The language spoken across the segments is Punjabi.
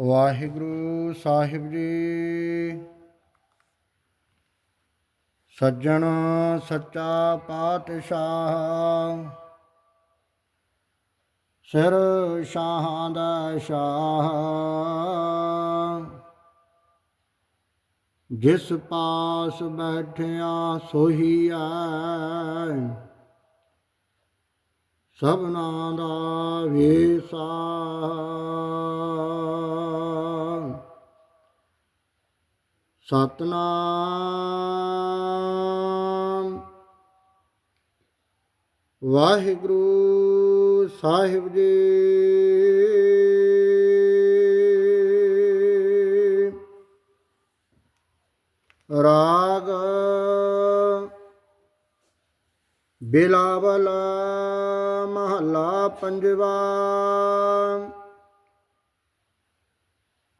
ਵਾਹਿਗੁਰੂ ਸਾਹਿਬ ਜੀ। ਸੱਜਣ ਸੱਚਾ ਪਾਤਸ਼ਾਹ। ਸਿਰ ਸ਼ਾਹਾਂ ਦਾ ਸ਼ਾਹ। ਜਿਸ ਪਾਸ ਬੈਠਿਆ ਸੋਹੀਆ ਐ। ਸਭਨਾ ਦਾ ਵੇਸਾ ਸਤਨਾਮ। ਵਾਹਿਗੁਰੂ ਸਾਹਿਬ ਜੀ। ਰਾਗ ਬਿਲਾਵਲ ਮਹੱਲਾ ਪੰਜਵਾ।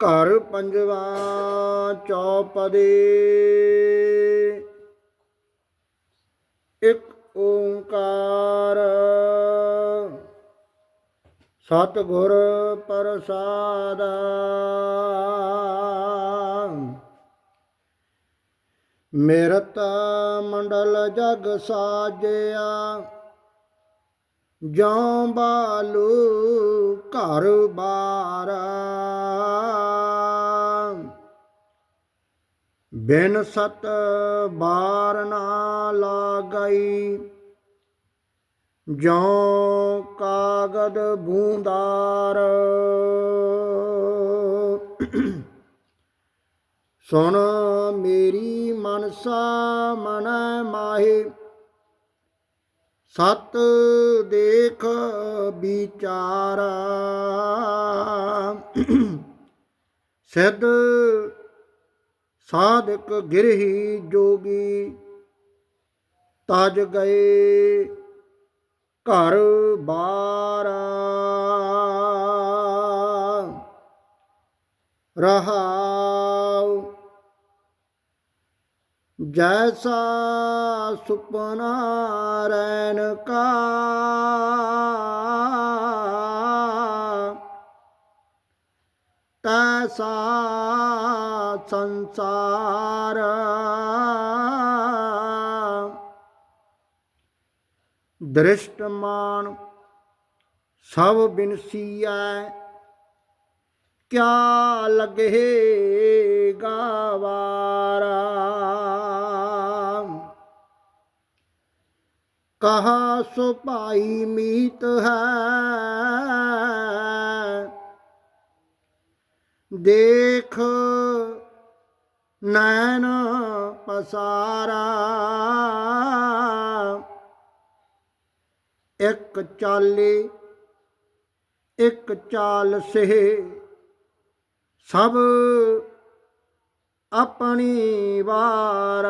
ਘਰ ਪੰਜਵਾ ਚੌਪਦੇ। ਇੱਕ ਓੰਕਾਰ। ਸਤਿਗੁਰ ਪ੍ਰਸਾਦ। ਮਿਰਤ ਮੰਡਲ ਜਗ ਸਾਜਿਆ। ਜਉ ਬਾਲੂ ਘਰ ਬਾਰ। ਬਿਨ ਸਤ ਬਾਰ ਨਾ ਲਾਗਈ। ਜਉ ਕਾਗਦ ਬੂੰਦਾਰ। ਸੁਣ ਮੇਰੀ ਮਨਸਾ ਮਨ ਮਾਹੇ। ਸਤ ਦੇਖ ਵਿਚਾਰ। ਸਿੱਧ ਸਾਧਕ ਗਿਰਹੀ ਜੋਗੀ ਤਜ ਗਏ ਘਰ ਬਾਰ। ਰਹਾਉ ਜੈਸਾ ਸੁਪਨਾ ਰੈਨ ਕਾ। ਤੈਸਾ ਸੰਸਾਰ। ਦ੍ਰਿਸ਼ਟਮਾਨ ਸਭ ਬਿਨਸੀਐ। ਕਿਆ ਲਗੇ ਗਾਵਾਰਾ ਕਹਾ ਸੋ ਭਾਈ ਮੀਤ ਹੈ? ਦੇਖ ਨੈਣ ਪਸਾਰਾ। ਇੱਕ ਚਾਲੇ, ਇੱਕ ਚਾਲ ਸੇ ਸਭ ਆਪਣੀ ਵਾਰ।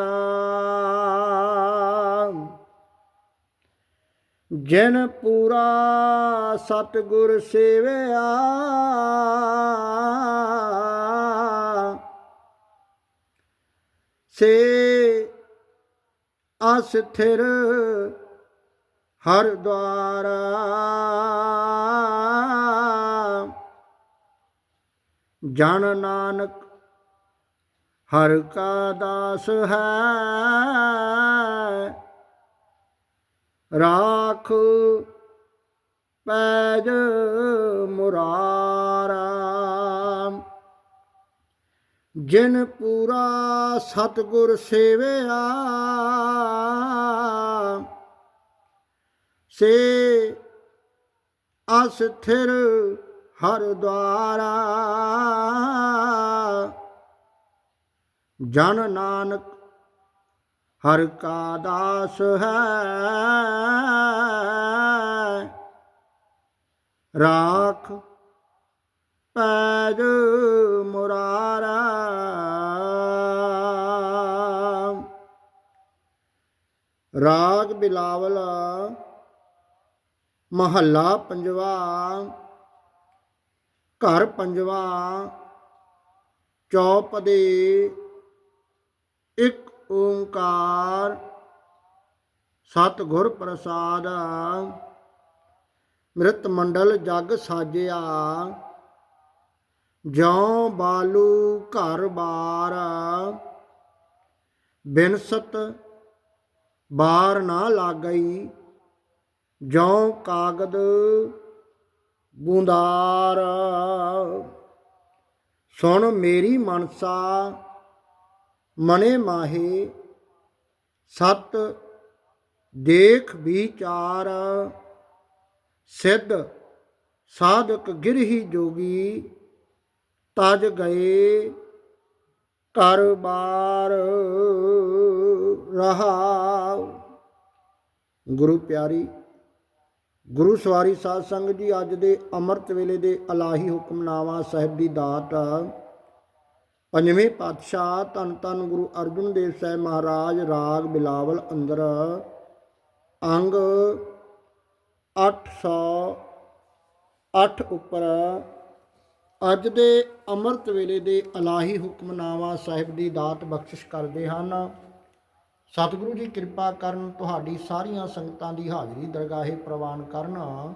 ਜਿਨ ਪੂਰਾ ਸਤਗੁਰ ਸੇਵਿਆ। ਸੇ ਅਸਥਿਰ ਹਰ ਦਵਾਰਾ ਜਨ ਨਾਨਕ ਹਰ ਕਾ ਦਾਸ ਹੈ। ਰਾਖ ਪੈਜ ਮੁਰਾਰਾ। ਜਿਨ ਪੂਰਾ ਸਤਗੁਰ ਸੇਵਿਆ ਸੇ ਅਸਥਿਰ ਹਰ ਦਵਾਰਾ ਜਨ ਨਾਨਕ ਹਰ ਕਾ ਦਾਸ ਹੈ। ਰਾਖ ਪੈਜ ਮੁਰਾਰਾ। ਰਾਗ ਬਿਲਾਵਲ ਮਹੱਲਾ ਪੰਜਵਾ। ਘਰ ਪੰਜਵਾ। ਚੌਪਦੇ ਇੱਕ ਓੰਕਾਰ ਸਤਿਗੁਰ ਪ੍ਰਸਾਦ ਮ੍ਰਿਤ ਮੰਡਲ ਜਗ ਸਾਜਿਆ ਜਿਉ ਬਾਲੂ ਘਰ ਬਾਰ ਬਿਨਸਤ ਬਾਰ ਨਾ ਲਾਗਈ ਜਿਉ ਕਾਗਦ ਬੂੰਦਾਰ ਸੁਣ ਮੇਰੀ ਮਨਸਾ ਮਨੇ ਮਾਹੇ, ਸਤ ਦੇਖ ਵਿਚਾਰ, ਸਿੱਧ ਸਾਧਕ ਗਿਰਹੀ ਜੋਗੀ, ਤਜ ਗਏ ਘਰ ਬਾਰ ਰਹਾ। ਗੁਰੂ ਪਿਆਰੀ, ਗੁਰੂ ਸਵਾਰੀ ਸਾਧ ਸੰਗਤ ਜੀ, ਅੱਜ ਦੇ ਅੰਮ੍ਰਿਤ ਵੇਲੇ ਦੇ ਅਲਾਹੀ ਹੁਕਮਨਾਮਾ ਸਾਹਿਬ ਦੀ ਦਾਤ ਪੰਜਵੇਂ ਪਾਤਸ਼ਾਹ ਧੰਨ ਧੰਨ ਗੁਰੂ ਅਰਜਨ ਦੇਵ ਸਾਹਿਬ ਮਹਾਰਾਜ ਰਾਗ ਬਿਲਾਵਲ ਅੰਦਰ ਅੰਗ 808 ਉੱਪਰ ਅੱਜ ਦੇ ਅੰਮ੍ਰਿਤ ਵੇਲੇ ਦੇ ਅਲਾਹੀ ਹੁਕਮਨਾਮਾ ਸਾਹਿਬ ਦੀ ਦਾਤ ਬਖਸ਼ਿਸ਼ ਕਰਦੇ ਹਨ। ਸਤਿਗੁਰੂ ਜੀ ਕਿਰਪਾ ਕਰਨ ਤੁਹਾਡੀ ਸਾਰੀਆਂ ਸੰਗਤਾਂ ਦੀ ਹਾਜ਼ਰੀ ਦਰਗਾਹੇ ਪ੍ਰਵਾਨ ਕਰਨ।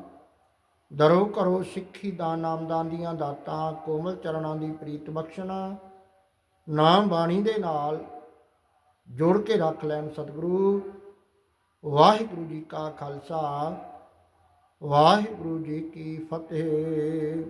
ਦਰੋ ਕਰੋ ਸਿੱਖੀ ਦਾਨ ਨਾਮਦਾਨ ਦੀਆਂ ਦਾਤਾਂ ਕੋਮਲ ਚਰਨਾਂ ਦੀ ਪ੍ਰੀਤ ਬਖਸ਼ਣ। ਨਾਮ ਬਾਣੀ ਦੇ ਨਾਲ ਜੋੜ ਕੇ ਰੱਖ ਲੈਣ ਸਤਿਗੁਰੂ। ਵਾਹਿਗੁਰੂ ਜੀ ਕਾ ਖਾਲਸਾ, ਵਾਹਿਗੁਰੂ ਜੀ ਕੀ ਫਤਿਹ।